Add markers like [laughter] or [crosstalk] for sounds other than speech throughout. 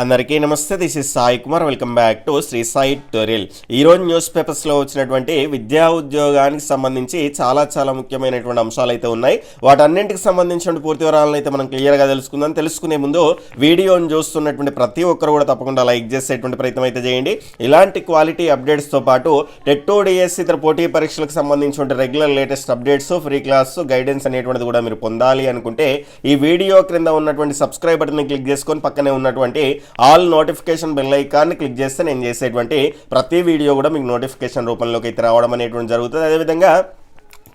అందరికీ నమస్తే this is Sai Kumar. Welcome back to Sri Sai tutorial ఈరోజు news పేపర్స్లో వచ్చినటువంటి విద్యా ఉద్యోగానికి సంబంధించి చాలా చాలా ముఖ్యమైనటువంటి అంశాలు అయితే ఉన్నాయి. వాటన్నింటికి సంబంధించిన పూర్తి వివరాలను అయితే మనం క్లియర్గా తెలుసుకుందాం. తెలుసుకునే ముందు వీడియోని చూస్తున్నటువంటి ప్రతి ఒక్కరు కూడా తప్పకుండా లైక్ చేసేటువంటి ప్రయత్నం అయితే చేయండి. ఇలాంటి క్వాలిటీ అప్డేట్స్తో పాటు టెట్టో డిఎస్సి ఇతర పోటీ పరీక్షలకు సంబంధించిన regular latest updates free class guidance అనేటువంటిది కూడా మీరు పొందాలి అనుకుంటే ఈ వీడియో క్రింద ఉన్నటువంటి సబ్స్క్రైబ్ బటన్ని క్లిక్ చేసుకొని పక్కనే ఉన్నటువంటి ఆల్ నోటిఫికేషన్ బెల్ ఐకాన్ని క్లిక్ చేస్తే నేను చేసేటువంటి ప్రతి వీడియో కూడా మీకు నోటిఫికేషన్ రూపంలోకి అయితే రావడం అనేటువంటి జరుగుతుంది. అదేవిధంగా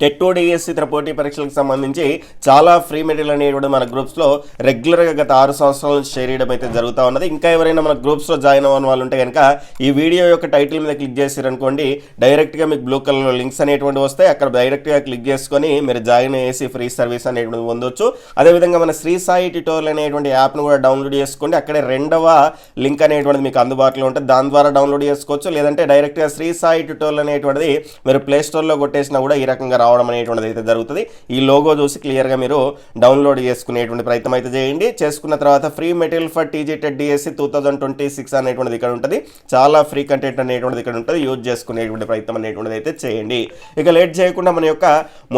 టెట్టో డిఎస్ ఇతర పోటీ పరీక్షలకు సంబంధించి చాలా ఫ్రీ మెటీరియల్ అనేటువంటి మన గ్రూప్స్లో రెగ్యులర్గా గత ఆరు సంవత్సరాల నుంచి షేర్ చేయడం అయితే జరుగుతూ ఉన్నది. ఇంకా ఎవరైనా మన గ్రూప్స్లో జాయిన్ అవ్వని వాళ్ళు ఉంటే కనుక ఈ వీడియో యొక్క టైటిల్ మీద క్లిక్ చేసారనుకోండి డైరెక్ట్గా మీకు బ్లూ కలర్లో లింక్స్ అనేటువంటి వస్తాయి. అక్కడ డైరెక్ట్గా క్లిక్ చేసుకొని మీరు జాయిన్ చేసి ఫ్రీ సర్వీస్ అనేటువంటి పొందొచ్చు. అదేవిధంగా మన శ్రీ సాయి ట్యూటోరియల్ అనేటువంటి యాప్ను కూడా డౌన్లోడ్ చేసుకోండి. అక్కడే రెండవ లింక్ అనేటువంటిది మీకు అందుబాటులో ఉంటుంది. దాని ద్వారా డౌన్లోడ్ చేసుకోవచ్చు. లేదంటే డైరెక్ట్గా శ్రీ సాయి ట్యూటోరియల్ అనేటువంటిది మీరు ప్లేస్టోర్లో కొట్టేసినా కూడా ఈ రకంగా రావడం అనేటువంటిది అయితే జరుగుతుంది. ఈ లోగో చూసి క్లియర్గా మీరు డౌన్లోడ్ చేసుకునేటువంటి ప్రయత్నం అయితే చేయండి. చేసుకున్న తర్వాత free material for TG TET DSC two thousand twenty six అనేటువంటిది ఇక్కడ ఉంటుంది. చాలా ఫ్రీ కంటెంట్ అనేటువంటిది ఇక్కడ ఉంటుంది. యూజ్ చేసుకునేటువంటి ప్రయత్నం అనేటువంటిది అయితే చేయండి. ఇక లేట్ చేయకుండా మన యొక్క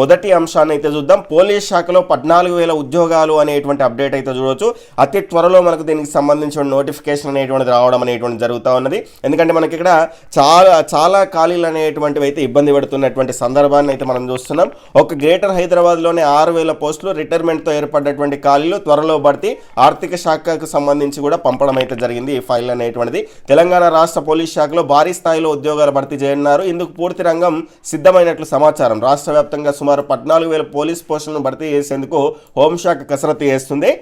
మొదటి అంశాన్ని అయితే చూద్దాం. పోలీస్ శాఖలో పద్నాలుగు వేల ఉద్యోగాలు అనేటువంటి అప్డేట్ అయితే చూడవచ్చు అతి త్వరలో మనకు దీనికి సంబంధించిన నోటిఫికేషన్ అనేటువంటిది రావడం అనేటువంటి జరుగుతూ ఉన్నది. ఎందుకంటే మనకి ఇక్కడ చాలా చాలా ఖాళీలు అనేటువంటివి అయితే ఇబ్బంది పడుతున్నటువంటి సందర్భాన్ని అయితే మనం చూస్తున్నాం. ఒక గ్రేటర్ హైదరాబాద్లోనే ఆరు వేల పోస్టులు రిటైర్మెంట్తో ఏర్పడినటువంటి ఖాళీలు త్వరలో భర్తీ ఆర్థిక శాఖకు సంబంధించి కూడా పంపడం అయితే జరిగింది. ఈ ఫైల్ అనేటువంటిది తెలంగాణ రాష్ట్ర పోలీస్ శాఖలో భారీ స్థాయిలో ఉద్యోగాలు భర్తీ చేయనున్నారు. ఇందుకు పూర్తి రంగం సిద్ధమైనట్లు సమాచారం. రాష్ట్ర వ్యాప్తంగా సుమారు పద్నాలుగు వేల పోలీస్ పోస్టులను భర్తీ చేసేందుకు హోంశాఖ కసరత్తు చేస్తుంది.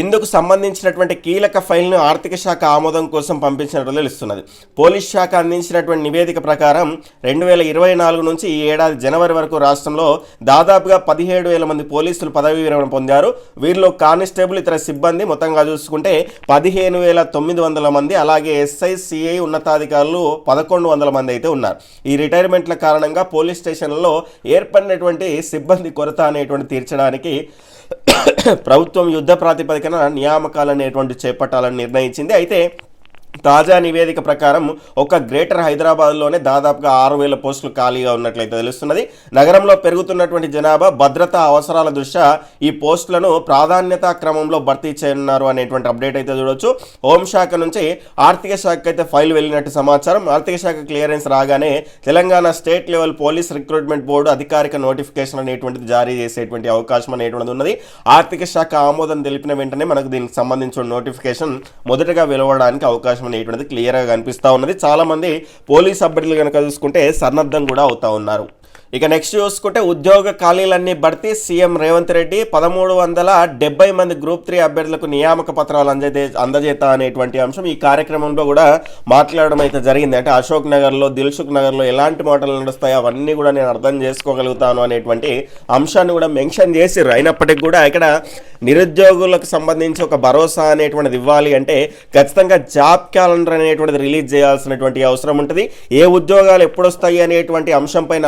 ఇందుకు సంబంధించినటువంటి కీలక ఫైల్ను ఆర్థిక శాఖ ఆమోదం కోసం పంపించినట్లు తెలుస్తున్నది. పోలీస్ శాఖ అందించినటువంటి నివేదిక ప్రకారం రెండు వేల ఇరవై నాలుగు నుంచి ఈ ఏడాది జనవరి వరకు రాష్ట్రంలో దాదాపుగా పదిహేడు వేల మంది పోలీసులు పదవీ విరమణ పొందారు. వీరిలో కానిస్టేబుల్ ఇతర సిబ్బంది మొత్తంగా చూసుకుంటే పదిహేను వేల తొమ్మిది వందల మంది అలాగే ఎస్ఐ సిఐ ఉన్నతాధికారులు పదకొండు వందల మంది అయితే ఉన్నారు. ఈ రిటైర్మెంట్ల కారణంగా పోలీస్ స్టేషన్లలో ఏర్పడినటువంటి సిబ్బంది కొరత అనేటువంటి తీర్చడానికి [coughs] ప్రభుత్వం యుద్ధ ప్రాతిపదికన నియామకాలు అనేటువంటి చేపట్టాలని నిర్ణయించింది. అయితే తాజా నివేదిక ప్రకారం ఒక గ్రేటర్ హైదరాబాద్లోనే దాదాపుగా ఆరు వేల పోస్టులు ఖాళీగా ఉన్నట్లయితే తెలుస్తున్నది. నగరంలో పెరుగుతున్నటువంటి జనాభా భద్రతా అవసరాల దృష్ట్యా ఈ పోస్టులను ప్రాధాన్యతా క్రమంలో భర్తీ చేయనున్నారు అనేటువంటి అప్డేట్ అయితే చూడొచ్చు. హోంశాఖ నుంచి ఆర్థిక శాఖ అయితే ఫైల్ వెళ్ళినట్టు సమాచారం. ఆర్థిక శాఖ క్లియరెన్స్ రాగానే Telangana state level police recruitment board అధికారిక నోటిఫికేషన్ అనేటువంటిది జారీ చేసేటువంటి అవకాశం అనేటువంటిది ఉన్నది. ఆర్థిక శాఖ ఆమోదం తెలిపిన వెంటనే మనకు దీనికి సంబంధించిన నోటిఫికేషన్ మొదటగా వెలువడానికి అవకాశం అనేటువంటిది క్లియర్గా కనిపిస్తూ ఉన్నది. చాలామంది పోలీస్ అభ్యర్థులు కనుక చూసుకుంటే సన్నద్ధం కూడా అవుతా ఉన్నారు. ఇక నెక్స్ట్ చూసుకుంటే ఉద్యోగ ఖాళీలన్నీ భర్తీ సీఎం రేవంత్ రెడ్డి పదమూడు వందల డెబ్బై మంది గ్రూప్ త్రీ అభ్యర్థులకు నియామక పత్రాలు అందజే అందజేత అనేటువంటి అంశం ఈ కార్యక్రమంలో కూడా మాట్లాడడం అయితే జరిగింది. అంటే అశోక్ నగర్లో దిల్సుఖ్ నగర్లో ఎలాంటి మాటలు నడుస్తాయో అవన్నీ కూడా నేను అర్థం చేసుకోగలుగుతాను అనేటువంటి అంశాన్ని కూడా మెన్షన్ చేసిర్రు. అయినప్పటికీ కూడా ఇక్కడ నిరుద్యోగులకు సంబంధించి ఒక భరోసా అనేటువంటిది ఇవ్వాలి అంటే ఖచ్చితంగా జాబ్ క్యాలెండర్ అనేటువంటిది రిలీజ్ చేయాల్సినటువంటి అవసరం ఉంటుంది. ఏ ఉద్యోగాలు ఎప్పుడు వస్తాయి అనేటువంటి అంశం పైన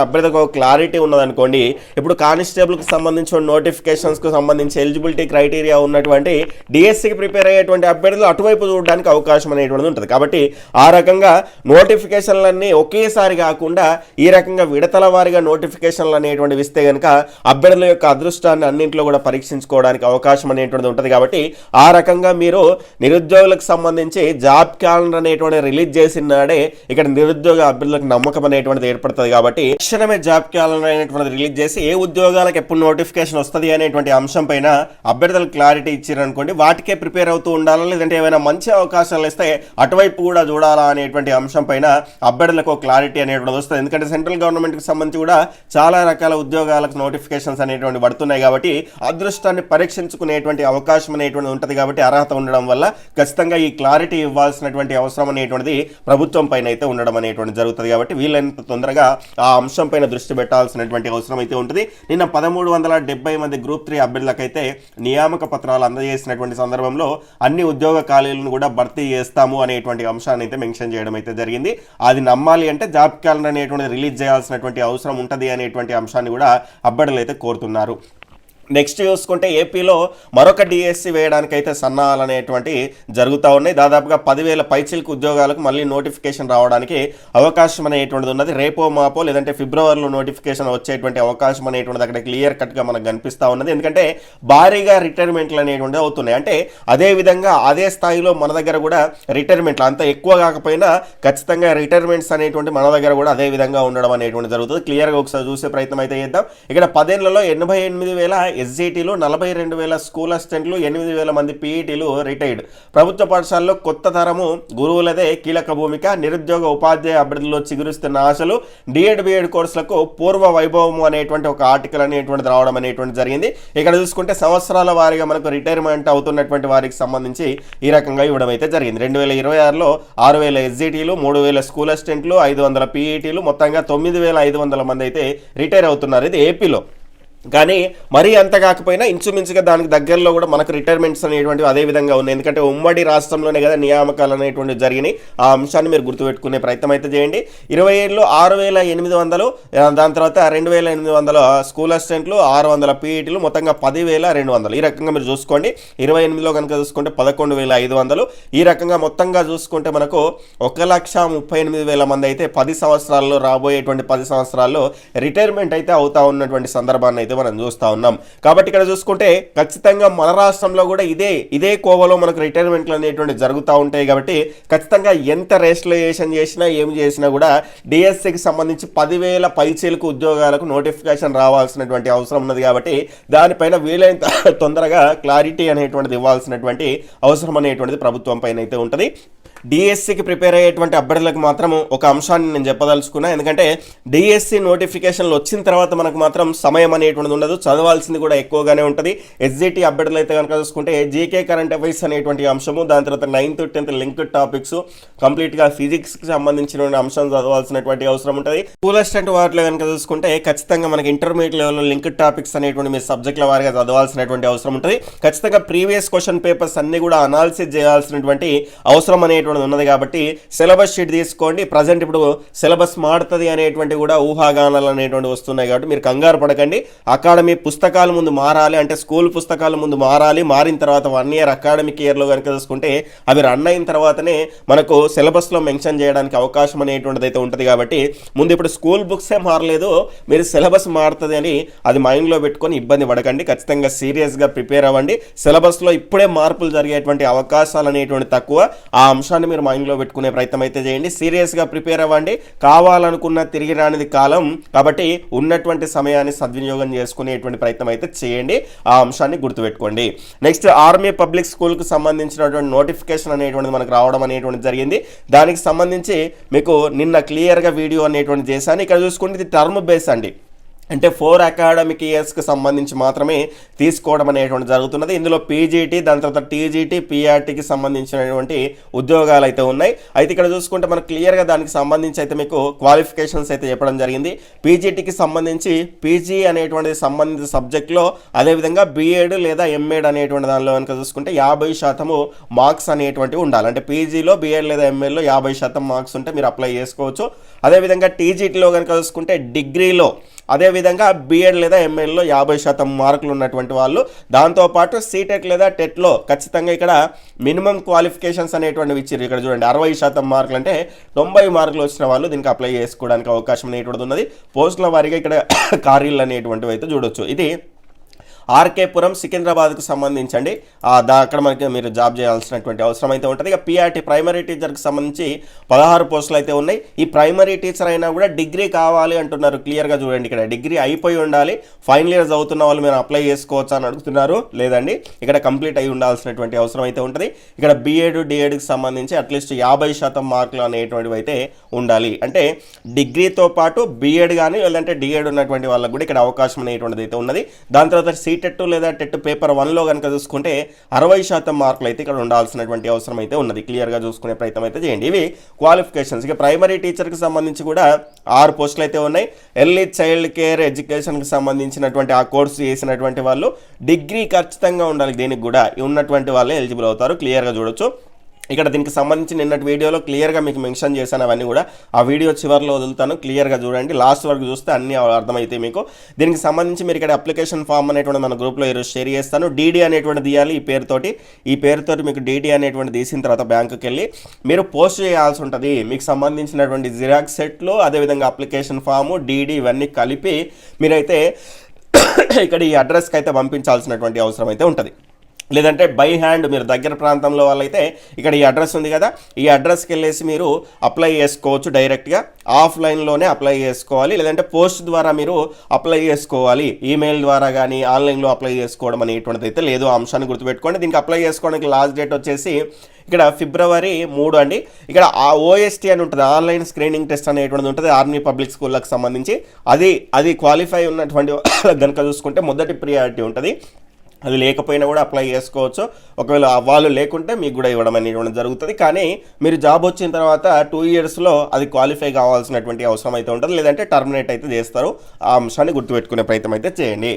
క్లారిటీ ఉన్నదనుకోండి ఇప్పుడు కానిస్టేబుల్కి సంబంధించిన నోటిఫికేషన్స్కి సంబంధించి ఎలిజిబిలిటీ క్రైటీరియా ఉన్నటువంటి డిఎస్సికి ప్రిపేర్ అయ్యేటువంటి అభ్యర్థులు అటువైపు చూడడానికి అవకాశం అనేటువంటిది ఉంటుంది. కాబట్టి ఆ రకంగా నోటిఫికేషన్లన్నీ ఒకేసారి కాకుండా ఈ రకంగా విడతల వారిగా నోటిఫికేషన్లు అనేటువంటివి ఇస్తే కనుక అభ్యర్థుల యొక్క అదృష్టాన్ని అన్నింటిలో కూడా పరీక్షించుకోవడానికి అవకాశం అనేటువంటిది ఉంటుంది. కాబట్టి ఆ రకంగా మీరు నిరుద్యోగులకు సంబంధించి జాబ్ క్యాలెండర్ అనేటువంటి రిలీజ్ చేసిన నాడే ఇక్కడ నిరుద్యోగ అభ్యర్థులకు నమ్మకం అనేటువంటిది ఏర్పడుతుంది. కాబట్టి తక్షణమే జాబ్ జాప్యాలను అనేటువంటిది రిలీజ్ చేసి ఏ ఉద్యోగాలకు ఎప్పుడు నోటిఫికేషన్ వస్తుంది అనేటువంటి అంశం పైన అభ్యర్థులకు క్లారిటీ ఇచ్చారనుకోండి వాటికే ప్రిపేర్ అవుతూ ఉండాలా లేదంటే ఏమైనా మంచి అవకాశాలు ఇస్తే అటువైపు కూడా చూడాలా అనేటువంటి అంశం పైన అభ్యర్థులకు క్లారిటీ అనేటువంటిది వస్తుంది. ఎందుకంటే సెంట్రల్ గవర్నమెంట్కి సంబంధించి కూడా చాలా రకాల ఉద్యోగాలకు నోటిఫికేషన్స్ అనేటువంటి పడుతున్నాయి కాబట్టి అదృష్టాన్ని పరీక్షించుకునేటువంటి అవకాశం అనేటువంటి ఉంటుంది కాబట్టి అర్హత ఉండడం వల్ల ఖచ్చితంగా ఈ క్లారిటీ ఇవ్వాల్సినటువంటి అవసరం అనేటువంటిది ప్రభుత్వం పైన అయితే ఉండడం అనేటువంటి జరుగుతుంది కాబట్టి వీలైనంత తొందరగా ఆ అంశం పైన దృష్టి పెట్టాల్సినటువంటి అవసరం అయితే ఉంటుంది. నిన్న పదమూడు వందల డెబ్బై మంది గ్రూప్ త్రీ అభ్యర్థులకైతే నియామక పత్రాలు అందజేసినటువంటి సందర్భంలో అన్ని ఉద్యోగ ఖాళీలను కూడా భర్తీ చేస్తాము అనేటువంటి అంశాన్ని అయితే మెన్షన్ చేయడం అయితే జరిగింది. అది నమ్మాలి అంటే జాబ్ క్యాలెండర్ అనేటువంటి రిలీజ్ చేయాల్సినటువంటి అవసరం ఉంటుంది అనేటువంటి అంశాన్ని కూడా అభ్యర్థులు అయితే కోరుతున్నారు. నెక్స్ట్ చూసుకుంటే ఏపీలో మరొక డిఎస్సి వేయడానికి అయితే సన్నాహాలు అనేటువంటి జరుగుతూ ఉన్నాయి. దాదాపుగా పదివేల పైచిలకు ఉద్యోగాలకు మళ్ళీ నోటిఫికేషన్ రావడానికి అవకాశం అనేటువంటిది ఉన్నది. రేపో మాపో లేదంటే ఫిబ్రవరిలో నోటిఫికేషన్ వచ్చేటువంటి అవకాశం అనేటువంటిది అక్కడ క్లియర్ కట్గా మనకు కనిపిస్తూ ఉన్నది. ఎందుకంటే భారీగా రిటైర్మెంట్లు అనేటువంటివి అవుతున్నాయి. అంటే అదే విధంగా అదే స్థాయిలో మన దగ్గర కూడా రిటైర్మెంట్లు అంత ఎక్కువ కాకపోయినా ఖచ్చితంగా రిటైర్మెంట్స్ అనేటువంటి మన దగ్గర కూడా అదే విధంగా ఉండడం అనేటువంటి జరుగుతుంది. క్లియర్గా ఒకసారి చూసే ప్రయత్నం అయితే చేద్దాం. ఇక్కడ పదేళ్ళలో ఎనభై ఎనిమిది వేల ఎస్జిటీలు నలభై రెండు వేల స్కూల్ అసిస్టెంట్లు ఎనిమిది వేల మంది పీఈటీలు రిటైర్డ్. ప్రభుత్వ పాఠశాలలో కొత్త తరము గురువులదే కీలక భూమిక. నిరుద్యోగ ఉపాధ్యాయ అభ్యర్థుల్లో చిగురిస్తున్న ఆశలు డిఎడ్ బిఎడ్ కోర్సులకు పూర్వ వైభవము అనేటువంటి ఒక ఆర్టికల్ అనేటువంటిది రావడం అనేటువంటి జరిగింది. ఇక్కడ చూసుకుంటే సంవత్సరాల వారీగా మనకు రిటైర్మెంట్ అవుతున్నటువంటి వారికి సంబంధించి ఈ రకంగా ఇవ్వడం అయితే జరిగింది. రెండు వేల ఇరవై ఆరులో ఆరు వేల ఎస్జిటీలు మూడు వేల స్కూల్ అసిస్టెంట్లు ఐదు వందల పీఈటీలు మొత్తంగా తొమ్మిది వేల ఐదు వందల మంది అయితే రిటైర్ అవుతున్నారు. ఇది ఏపీలో. కానీ మరీ అంత కాకపోయినా ఇంచుమించుగా దానికి దగ్గరలో కూడా మనకు రిటైర్మెంట్స్ అనేటువంటివి అదే విధంగా ఉన్నాయి. ఎందుకంటే ఉమ్మడి రాష్ట్రంలోనే కదా నియామకాలు అనేటువంటివి జరిగినాయి. ఆ అంశాన్ని మీరు గుర్తుపెట్టుకునే ప్రయత్నం అయితే చేయండి. ఇరవై ఏళ్ళు ఆరు వేల ఎనిమిది వందలు దాని తర్వాత రెండు వేల ఎనిమిది వందల స్కూల్ అసిస్టెంట్లు ఆరు వందల పీఈటీలు మొత్తంగా పదివేల రెండు వందలు. ఈ రకంగా మీరు చూసుకోండి. ఇరవై ఎనిమిదిలో కనుక చూసుకుంటే పదకొండు వేల ఐదు వందలు. ఈ రకంగా మొత్తంగా చూసుకుంటే మనకు ఒక లక్ష ముప్పై ఎనిమిది వేల మంది అయితే పది సంవత్సరాల్లో రాబోయేటువంటి పది సంవత్సరాల్లో రిటైర్మెంట్ అయితే అవుతా ఉన్నటువంటి సందర్భాన్ని అయితే మనం చూస్తూ ఉన్నాం. కాబట్టి ఇక్కడ చూసుకుంటే ఖచ్చితంగా మన రాష్ట్రంలో కూడా ఇదే ఇదే కోవలో మనకు రిటైర్మెంట్లు అనేటువంటి జరుగుతూ ఉంటాయి కాబట్టి ఖచ్చితంగా ఎంత రేషనలైజేషన్ చేసినా ఏం చేసినా కూడా డిఎస్సికి సంబంధించి పదివేల పైచీలకు ఉద్యోగాలకు నోటిఫికేషన్ రావాల్సినటువంటి అవసరం ఉన్నది కాబట్టి దానిపైన వీలైనంత [laughs] తొందరగా క్లారిటీ అనేటువంటిది ఇవ్వాల్సినటువంటి అవసరం అనేటువంటిది ప్రభుత్వం పైన అయితే ఉంటుంది. డిఎస్సికి ప్రిపేర్ అయ్యేటువంటి అభ్యర్థులకు మాత్రం ఒక అంశాన్ని నేను చెప్పదలుచుకున్నా. ఎందుకంటే డిఎస్సి నోటిఫికేషన్లు వచ్చిన తర్వాత మనకు మాత్రం సమయం అనేటువంటిది ఉండదు. చదవాల్సింది కూడా ఎక్కువగానే ఉంటుంది. ఎస్జిటి అభ్యర్థులు అయితే కనుక చూసుకుంటే జీకే కరెంట్ అఫైర్స్ అనేటువంటి అంశము దాని తర్వాత నైన్త్ టెన్త్ లింక్డ్ టాపిక్స్ కంప్లీట్గా ఫిజిక్స్కి సంబంధించిన అంశం చదవాల్సినటువంటి అవసరం ఉంటుంది. స్కూల్ అసిస్టెంట్ వాటిలో కనుక చూసుకుంటే ఖచ్చితంగా మనకి ఇంటర్మీడియట్ లెవెల్లో లింక్డ్ టాపిక్స్ అనేటువంటి మీ సబ్జెక్టుల వారిగా చదవాల్సినటువంటి అవసరం ఉంటుంది. ఖచ్చితంగా ప్రీవియస్ క్వశ్చన్ పేపర్స్ అన్ని కూడా అనాలిసిస్ చేయాల్సినటువంటి అవసరం అనేటువంటి అనేటువంటిది ఉన్నది కాబట్టి సిలబస్ షీట్ తీసుకోండి. ప్రజెంట్ ఇప్పుడు సిలబస్ మారుతుంది అనేటువంటి కూడా ఊహాగానాలు అనేటువంటి వస్తున్నాయి కాబట్టి మీరు కంగారు పడకండి. అకాడమీ పుస్తకాల ముందు మారాలి అంటే స్కూల్ పుస్తకాల ముందు మారాలి. మారిన తర్వాత వన్ ఇయర్ అకాడమిక్ ఇయర్లో కనుక చూసుకుంటే అవి రన్ అయిన తర్వాతనే మనకు సిలబస్లో మెన్షన్ చేయడానికి అవకాశం అనేటువంటిది అయితే ఉంటుంది కాబట్టి ముందు ఇప్పుడు స్కూల్ బుక్సే మారలేదు. మీరు సిలబస్ మారుతుంది అని అది మైండ్లో పెట్టుకొని ఇబ్బంది పడకండి. ఖచ్చితంగా సీరియస్గా ప్రిపేర్ అవ్వండి. సిలబస్లో ఇప్పుడే మార్పులు జరిగేటువంటి అవకాశాలు అనేటువంటి తక్కువ. ఆ అంశాన్ని మీరు మైండ్లో పెట్టుకునే ప్రయత్నం అయితే చేయండి. సీరియస్గా ప్రిపేర్ అవ్వండి. కావాలనుకున్న తిరిగి రానిది కాలం. కాబట్టి ఉన్నటువంటి సమయాన్ని సద్వినియోగం చేసుకునేటువంటి ప్రయత్నం అయితే చేయండి. ఆ అంశాన్ని గుర్తుపెట్టుకోండి. నెక్స్ట్ ఆర్మీ పబ్లిక్ స్కూల్కి సంబంధించినటువంటి నోటిఫికేషన్ అనేటువంటిది మనకు రావడం అనేటువంటిది జరిగింది. దానికి సంబంధించి మీకు నిన్న క్లియర్గా వీడియో అనేటువంటి చేశాను. ఇక్కడ చూసుకుంటే ఇది టర్మ్ బేస్ అండి. అంటే ఫోర్ అకాడమిక్ ఇయర్స్కి సంబంధించి మాత్రమే తీసుకోవడం అనేటువంటి జరుగుతున్నది. ఇందులో పీజీటీ దాని తర్వాత టీజీటీ పీఆర్టీకి సంబంధించినటువంటి ఉద్యోగాలు అయితే ఉన్నాయి. అయితే ఇక్కడ చూసుకుంటే మనకు క్లియర్గా దానికి సంబంధించి అయితే మీకు క్వాలిఫికేషన్స్ అయితే చెప్పడం జరిగింది. పీజీటీకి సంబంధించి పీజీ అనేటువంటి సంబంధిత సబ్జెక్ట్లో అదేవిధంగా బీఎడ్ లేదా ఎంఏడ్ అనేటువంటి దానిలో కనుక చూసుకుంటే యాభై శాతము మార్క్స్ అనేటువంటివి ఉండాలి. అంటే పీజీలో బీఎడ్ లేదా ఎంఏలో యాభై శాతం మార్క్స్ ఉంటే మీరు అప్లై చేసుకోవచ్చు. అదేవిధంగా టీజీటీలో కనుక చూసుకుంటే డిగ్రీలో అదేవిధంగా బీఎడ్ లేదా ఎంఏలో యాభై శాతం మార్కులు ఉన్నటువంటి వాళ్ళు దాంతోపాటు సీటెట్ లేదా టెట్లో ఖచ్చితంగా ఇక్కడ మినిమం క్వాలిఫికేషన్స్ అనేటువంటివి ఇచ్చారు ఇక్కడ చూడండి అరవై శాతం మార్కులు అంటే తొంభై మార్కులు వచ్చిన వాళ్ళు దీనికి అప్లై చేసుకోవడానికి అవకాశం అనేటువంటిది ఉన్నది. పోస్టుల వారీగా ఇక్కడ [coughs] ఖాళీలు అనేటువంటివి అయితే చూడొచ్చు. ఇది ఆర్కేపురం సికింద్రాబాద్కు సంబంధించండి. అక్కడ మనకి మీరు జాబ్ చేయాల్సినటువంటి అవసరం అయితే ఉంటుంది. ఇక పిఆర్టీ ప్రైమరీ టీచర్కి సంబంధించి పదహారు పోస్టులు అయితే ఉన్నాయి. ఈ ప్రైమరీ టీచర్ అయినా కూడా డిగ్రీ కావాలి అంటున్నారు. క్లియర్గా చూడండి ఇక్కడ. డిగ్రీ అయిపోయి ఉండాలి. ఫైనల్ ఇయర్ చదువుతున్న వాళ్ళు మీరు అప్లై చేసుకోవచ్చా అని అడుగుతున్నారు. లేదండి. ఇక్కడ కంప్లీట్ అయి ఉండాల్సినటువంటి అవసరం అయితే ఉంటుంది. ఇక్కడ బీఎడ్ డిఎడ్కి సంబంధించి అట్లీస్ట్ యాభై శాతం మార్కులు అనేటువంటివి అయితే ఉండాలి. అంటే డిగ్రీతో పాటు బీఎడ్ కానీ లేదంటే డిఎడ్ ఉన్నటువంటి వాళ్ళకు కూడా ఇక్కడ అవకాశం అనేటువంటిది అయితే ఉన్నది. దాని తర్వాత సీటెట్ లేదా టెట్ పేపర్ వన్లో కనుక చూసుకుంటే అరవై శాతం మార్కులు అయితే ఇక్కడ ఉండాల్సినటువంటి అవసరం అయితే ఉన్నది. క్లియర్గా చూసుకునే ప్రయత్నం అయితే చేయండి. ఇవి క్వాలిఫికేషన్స్. ఇక ప్రైమరీ టీచర్కి సంబంధించి కూడా ఆరు పోస్టులు అయితే ఉన్నాయి. ఎర్లీ చైల్డ్ కేర్ ఎడ్యుకేషన్కి సంబంధించినటువంటి ఆ కోర్సు చేసినటువంటి వాళ్ళు డిగ్రీ ఖచ్చితంగా ఉండాలి. దీనికి కూడా ఉన్నటువంటి వాళ్ళే ఎలిజిబుల్ అవుతారు. క్లియర్గా చూడొచ్చు. ఇక్కడ దీనికి సంబంధించి నిన్నటి వీడియోలో క్లియర్గా మీకు మెన్షన్ చేశాను అవన్నీ కూడా. ఆ వీడియో చివరిలో వదులుతాను. క్లియర్గా చూడండి. లాస్ట్ వరకు చూస్తే అన్నీ అర్థమవుతాయి మీకు. దీనికి సంబంధించి మీరు ఇక్కడ అప్లికేషన్ ఫామ్ అనేటువంటి మన గ్రూప్లో ఈరోజు షేర్ చేస్తాను. డీడీ అనేటువంటి తీయాలి ఈ పేరుతోటి. ఈ పేరుతోటి మీకు డీడీ అనేటువంటి తీసిన తర్వాత బ్యాంకుకి వెళ్ళి మీరు పోస్ట్ చేయాల్సి ఉంటుంది. మీకు సంబంధించినటువంటి జిరాక్స్ సెట్లు అదేవిధంగా అప్లికేషన్ ఫాము డీడీ ఇవన్నీ కలిపి మీరైతే [coughs] ఇక్కడ ఈ అడ్రస్కి అయితే పంపించాల్సినటువంటి అవసరం అయితే ఉంటుంది. లేదంటే బై హ్యాండ్ మీరు దగ్గర ప్రాంతంలో వాళ్ళైతే ఇక్కడ ఈ అడ్రస్ ఉంది కదా ఈ అడ్రస్కి వెళ్ళేసి మీరు అప్లై చేసుకోవచ్చు డైరెక్ట్గా. ఆఫ్లైన్లోనే అప్లై చేసుకోవాలి లేదంటే పోస్ట్ ద్వారా మీరు అప్లై చేసుకోవాలి. ఈమెయిల్ ద్వారా కానీ ఆన్లైన్లో అప్లై చేసుకోవడం అనేటువంటిది అయితే లేదు ఆ అంశాన్ని గుర్తుపెట్టుకోండి. దీనికి అప్లై చేసుకోవడానికి లాస్ట్ డేట్ వచ్చేసి ఇక్కడ ఫిబ్రవరి మూడు అండి. ఇక్కడ ఆ ఓఎస్టీ అని ఉంటుంది ఆన్లైన్ స్క్రీనింగ్ టెస్ట్ అనేటువంటిది ఉంటుంది ఆర్మీ పబ్లిక్ స్కూళ్ళకి సంబంధించి. అది అది క్వాలిఫై ఉన్నటువంటి కనుక చూసుకుంటే మొదటి ప్రియారిటీ ఉంటుంది. అది లేకపోయినా కూడా అప్లై చేసుకోవచ్చు. ఒకవేళ వాళ్ళు లేకుంటే మీకు కూడా ఇవ్వడం అనేటువంటి జరుగుతుంది. కానీ మీరు జాబ్ వచ్చిన తర్వాత టూ ఇయర్స్లో అది క్వాలిఫై కావాల్సినటువంటి అవసరం అయితే ఉంటుంది. లేదంటే టర్మినేట్ అయితే చేస్తారు. ఆ అంశాన్ని గుర్తుపెట్టుకునే ప్రయత్నం అయితే చేయండి.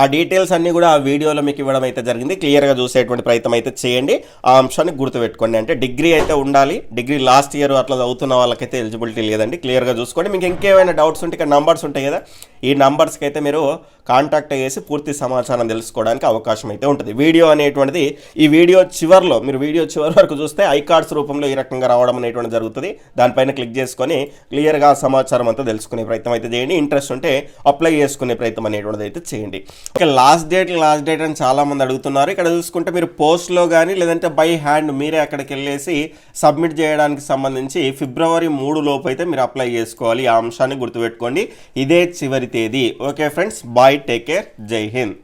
ఆ డీటెయిల్స్ అన్నీ కూడా ఆ వీడియోలో మీకు ఇవ్వడం అయితే జరిగింది. క్లియర్గా చూసేటువంటి ప్రయత్నం అయితే చేయండి. ఆ అంశాన్ని గుర్తుపెట్టుకోండి. అంటే డిగ్రీ అయితే ఉండాలి. డిగ్రీ లాస్ట్ ఇయర్ అట్లా చదువుతున్న వాళ్ళకైతే ఎలిజిబిలిటీ లేదండి. క్లియర్గా చూసుకోండి. మీకు ఇంకేమైనా డౌట్స్ ఉంటే ఇక్కడ నంబర్స్ ఉంటాయి కదా. ఈ నంబర్స్కి అయితే మీరు కాంటాక్ట్ చేసి పూర్తి సమాచారం తెలుసుకోవడానికి అవకాశం అయితే ఉంటుంది. వీడియో అనేటువంటిది ఈ వీడియో చివరిలో మీరు వీడియో చివరి వరకు చూస్తే ఐ కార్డ్స్ రూపంలో ఈ రకంగా రావడం అనేటువంటి జరుగుతుంది. దానిపైన క్లిక్ చేసుకొని క్లియర్గా సమాచారం అంతా తెలుసుకునే ప్రయత్నం అయితే చేయండి. ఇంట్రెస్ట్ ఉంటే అప్లై చేసుకునే ప్రయత్నం అనేటువంటిది అయితే చేయండి. ఇక లాస్ట్ డేట్ లాస్ట్ డేట్ అని చాలామంది అడుగుతున్నారు. ఇక్కడ చూసుకుంటే మీరు పోస్ట్లో కానీ లేదంటే బై హ్యాండ్ మీరే అక్కడికి వెళ్ళేసి సబ్మిట్ చేయడానికి సంబంధించి ఫిబ్రవరి మూడు లోపు అయితే మీరు అప్లై చేసుకోవాలి. ఆ అంశాన్ని గుర్తుపెట్టుకోండి. ఇదే చివరి తేదీ. Okay friends bye take care జై హింద్